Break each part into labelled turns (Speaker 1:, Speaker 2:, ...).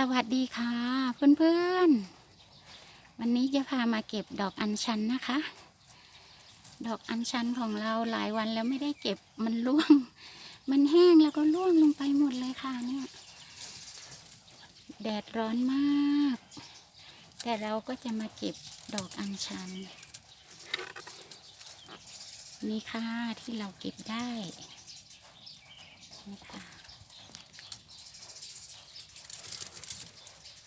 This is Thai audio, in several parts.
Speaker 1: สวัสดีค่ะ เพื่อนๆ วันนี้จะพามาเก็บดอกอัญชันนะคะ ดอกอัญชันของเราหลายวันแล้วไม่ได้เก็บมันร่วง มันแห้งแล้วก็ร่วงลงไปหมดเลยค่ะเนี่ย แดดร้อนมาก แต่เราก็จะมาเก็บดอกอัญชัน นี่ค่ะที่เราเก็บได้นี่ค่ะ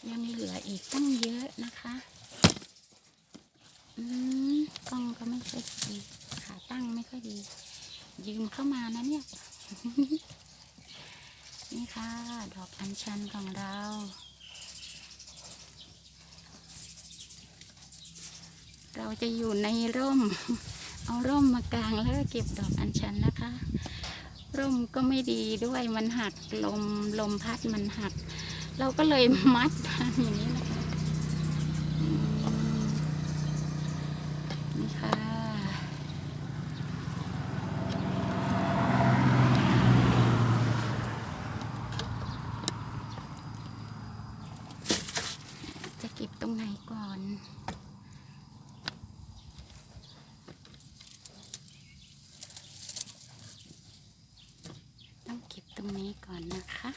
Speaker 1: ยังเหลืออีกตั้งเยอะนะคะ อืมกล้องก็ไม่ค่อยดี ขาตั้งไม่ค่อยดี ยืมเข้ามานะเนี่ย นี่ค่ะ ดอกอัญชันของเรา เราจะอยู่ในร่ม เอาร่มมากลางแล้วเก็บดอกอัญชันนะคะ ร่มก็ไม่ดีด้วยมันหักลมลมพัดมันหัก เราก็เลยมัดอย่างนี้นะคะนี่ค่ะจะเก็บตรงไหนก่อนต้องเก็บตรงนี้ก่อนนะคะ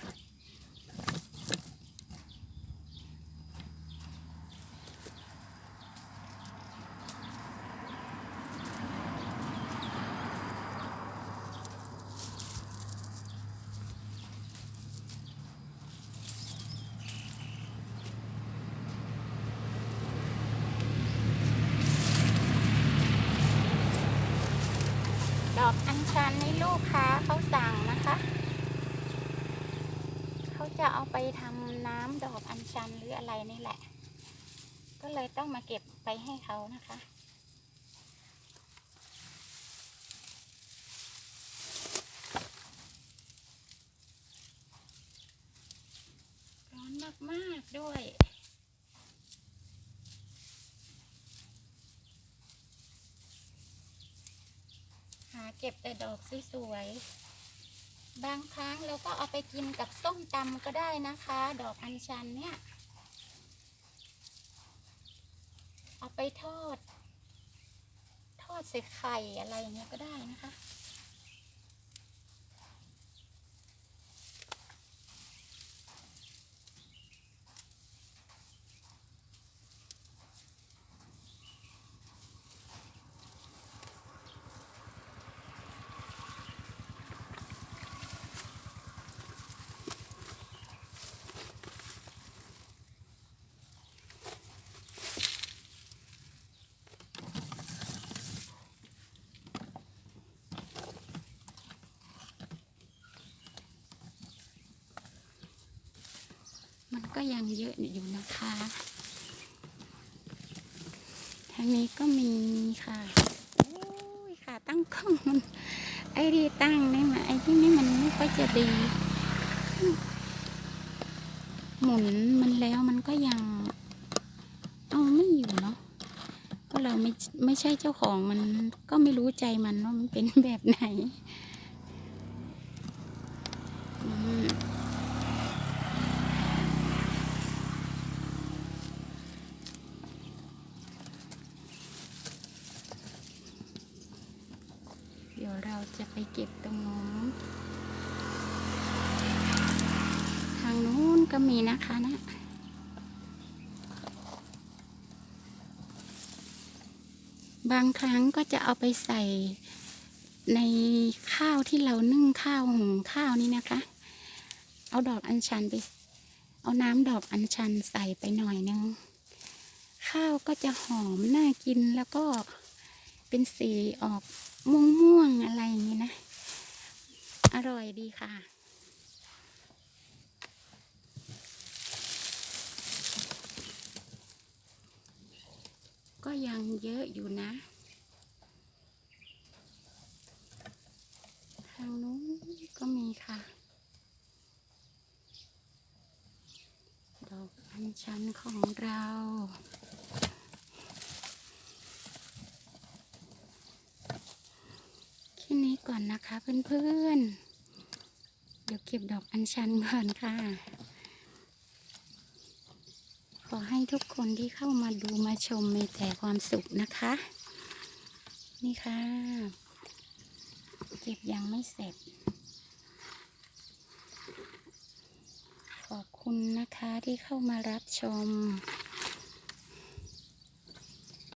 Speaker 1: อกอัญชันนี่ลูกค้าเขาสั่งนะคะ เขาจะเอาไปทำน้ำดอกอัญชันหรืออะไรนี่แหละ ก็เลยต้องมาเก็บไปให้เขานะคะร้อนมาก ๆ ด้วย เก็บแต่ดอกสวยๆ บางครั้งเราก็เอาไปกินกับส้มตำก็ได้นะคะ ดอกอัญชันเนี่ย เอาไปทอด ทอดใส่ไข่อะไรอย่างเงี้ยก็ได้นะคะ ก็ยังเยอะอยู่นะคะ ทางนี้ก็มีค่ะโอ้ยค่ะตั้งกล้องมันไอ้ที่ตั้งนี่มันไอ้ที่นี่มันไม่ค่อยจะดี หมุนมันแล้วมันก็ยังเอาไม่อยู่เนาะก็เราไม่ไม่ใช่เจ้าของมันก็ไม่รู้ใจมันว่ามันเป็นแบบไหน อืม เดี๋ยวเรา จะไปเก็บตรงนู้นทางนู้นก็มีนะคะนะบางครั้งก็จะเอาไปใส่ในข้าวที่เรานึ่งข้าวหุงข้าวนี่นะคะ เอาดอกอัญชันไป เอาน้ำดอกอัญชันใส่ไปหน่อยนึง ข้าวก็จะหอมน่ากินแล้วก็เป็นสีออก ม่วงม่วงอะไรอย่างนี้นะ อร่อยดีค่ะ ก็ยังเยอะอยู่นะ ทางนู้นก็มีค่ะ ดอกอัญชันของเรา แค่นี้ ก่อนนะคะเพื่อนๆ เดี๋ยวเก็บดอกอัญชันก่อนค่ะ ขอให้ทุกคนที่เข้ามาดูมาชมมีแต่ความสุขนะคะ นี่ค่ะ เก็บยังไม่เสร็จ ขอบคุณนะคะที่เข้ามารับชม